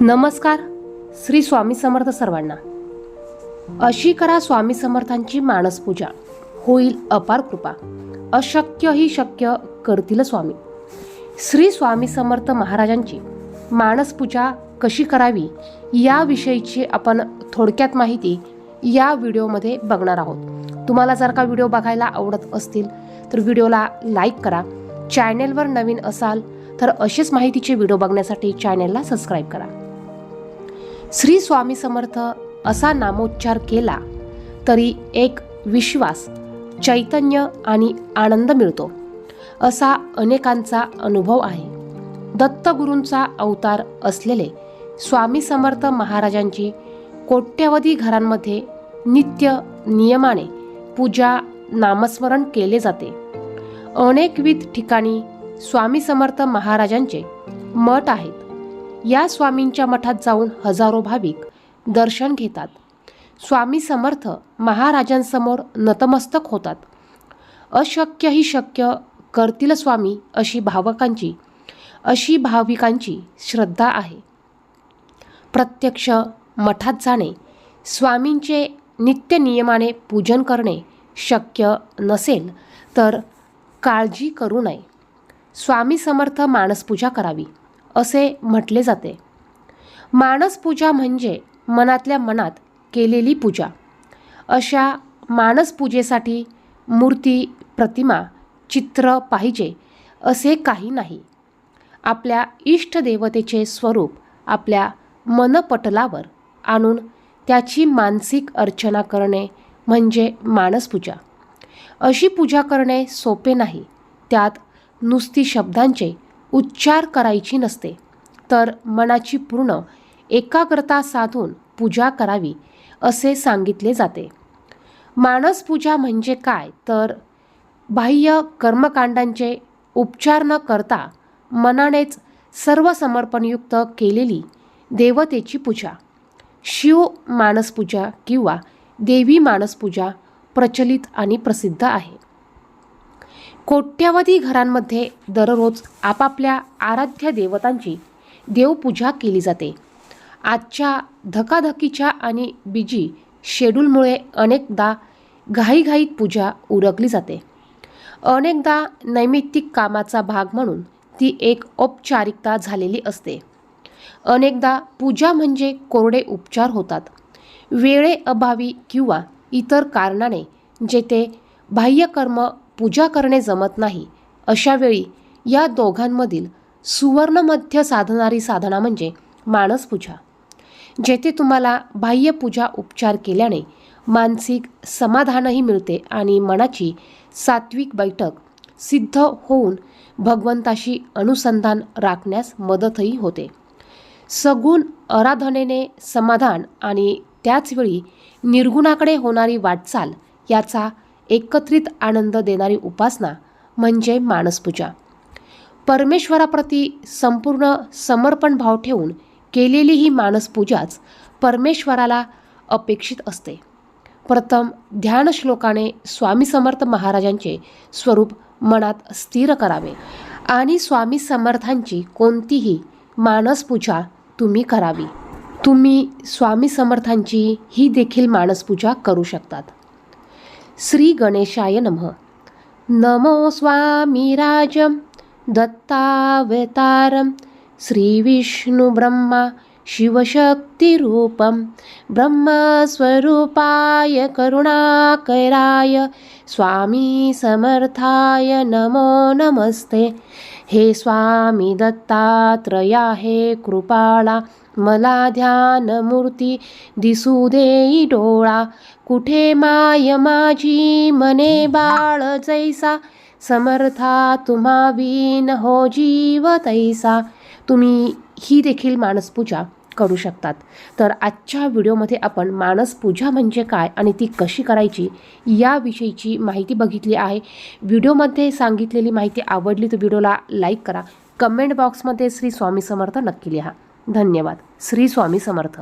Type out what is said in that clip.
नमस्कार श्री स्वामी समर्थ सर्वांना. अशी करा स्वामी समर्थांची मानसपूजा होईल अपार कृपा. अशक्य ही शक्य करतील स्वामी. श्री स्वामी समर्थ महाराजांची मानसपूजा कशी करावी याविषयीची आपण थोडक्यात माहिती या व्हिडिओमध्ये बघणार आहोत. तुम्हाला जर का व्हिडिओ बघायला आवडत असतील तर व्हिडिओला लाईक करा. चॅनेलवर नवीन असाल तर असेच माहितीचे व्हिडिओ बघण्यासाठी चॅनेलला सबस्क्राईब करा. श्री स्वामी समर्थ असा नामोच्चार केला तरी एक विश्वास चैतन्य आणि आनंद मिळतो असा अनेकांचा अनुभव आहे. दत्तगुरूंचा अवतार असलेले स्वामी समर्थ महाराजांची कोट्यवधी घरांमध्ये नित्य नियमाने पूजा नामस्मरण केले जाते. अनेकविध ठिकाणी स्वामी समर्थ महाराजांचे मठ आहेत. या स्वामींच्या मठात जाऊन हजारो भाविक दर्शन घेतात. स्वामी समर्थ महाराजांसमोर नतमस्तक होतात. अशक्य ही शक्य करतील स्वामी अशी भावकांची अशी भाविकांची श्रद्धा आहे. प्रत्यक्ष मठात जाणे स्वामींचे नित्य नियमाने पूजन करणे शक्य नसेल तर काळजी करू नये. स्वामी समर्थ मानसपूजा करावी. असे म्हटले जाते. मानसपूजा म्हणजे मनातल्या मनात केलेली पूजा. अशा मानसपूजेसाठी मूर्ती प्रतिमा चित्र पाहिजे असे काही नाही. आपल्या इष्टदेवतेचे स्वरूप आपल्या मनपटलावर आणून त्याची मानसिक अर्चना करणे म्हणजे मानसपूजा अशी पूजा करणे सोपे नाही. त्यात नुसती शब्दांचे उच्चार करायची नसते. तर मनाची पूर्ण एकाग्रता साधून पूजा करावी असे सांगितले जाते. मानसपूजा म्हणजे काय? तर बाह्य कर्मकांडांचे उपचार न करता मनानेच सर्व समर्पणयुक्त केलेली देवतेची पूजा. शिव मानसपूजा किंवा देवी मानसपूजा प्रचलित आणि प्रसिद्ध आहे. कोट्यावधी घरांमध्ये दररोज आपापल्या आराध्य देवतांची देवपूजा केली जाते. आजच्या धकाधकीच्या आणि बिजी शेड्यूलमुळे अनेकदा घाईघाईत पूजा उरकली जाते. अनेकदा नैमित्तिक कामाचा भाग म्हणून ती एक औपचारिकता झालेली असते. अनेकदा पूजा म्हणजे कोरडे उपचार होतात. वेळेअभावी किंवा इतर कारणाने जेथे बाह्यकर्म पूजा करणे जमत नाही. अशावेळी या दोघांमधील सुवर्णमध्य साधणारी साधना म्हणजे मानसपूजा जेथे तुम्हाला बाह्यपूजा उपचार केल्याने मानसिक समाधानही मिळते आणि मनाची सात्विक बैठक सिद्ध होऊन भगवंताशी अनुसंधान राखण्यास मदतही होते. सगुण आराधनेने समाधान आणि त्याचवेळी निर्गुणाकडे होणारी वाटचाल याचा एकत्रित आनंद देणारी उपासना म्हणजे मानसपूजा. परमेश्वराप्रती संपूर्ण समर्पण भाव ठेवून केलेली ही मानसपूजाच परमेश्वराला अपेक्षित असते. प्रथम ध्यान श्लोकाने स्वामी समर्थ महाराजांचे स्वरूप मनात स्थिर करावे आणि स्वामी समर्थांची कोणतीही मानसपूजा तुम्ही करावी. तुम्ही स्वामी समर्थांची ही देखील मानसपूजा करू शकतात. श्री गणेशाय नमः. नमो स्वामीराजं दत्तावतारं. श्रीविष्णुब्रह्मा शिवशक्तिरूपं ब्रह्मस्वरूपाय करुणाकराय स्वामी समर्थाय नमो नमस्ते. हे स्वामी दत्तात्रया हे कृपाळा मला ध्यानमूर्ती दिसू देई डोळा. कुठे माय माझी मने बाळ जैसा? समर्था तुम्हा विन हो जीव तैसा. तुम्ही ही देखील मानसपूजा. करू शकतात. तर आजच्या व्हिडिओमध्ये आपण मानसपूजा म्हणजे काय आणि ती कशी करायची याविषयीची माहिती बघितली आहे. व्हिडिओमध्ये सांगितलेली माहिती आवडली तर व्हिडिओला लाईक करा. कमेंट बॉक्समध्ये श्री स्वामी समर्थ नक्की लिहा. धन्यवाद. श्री स्वामी समर्थ.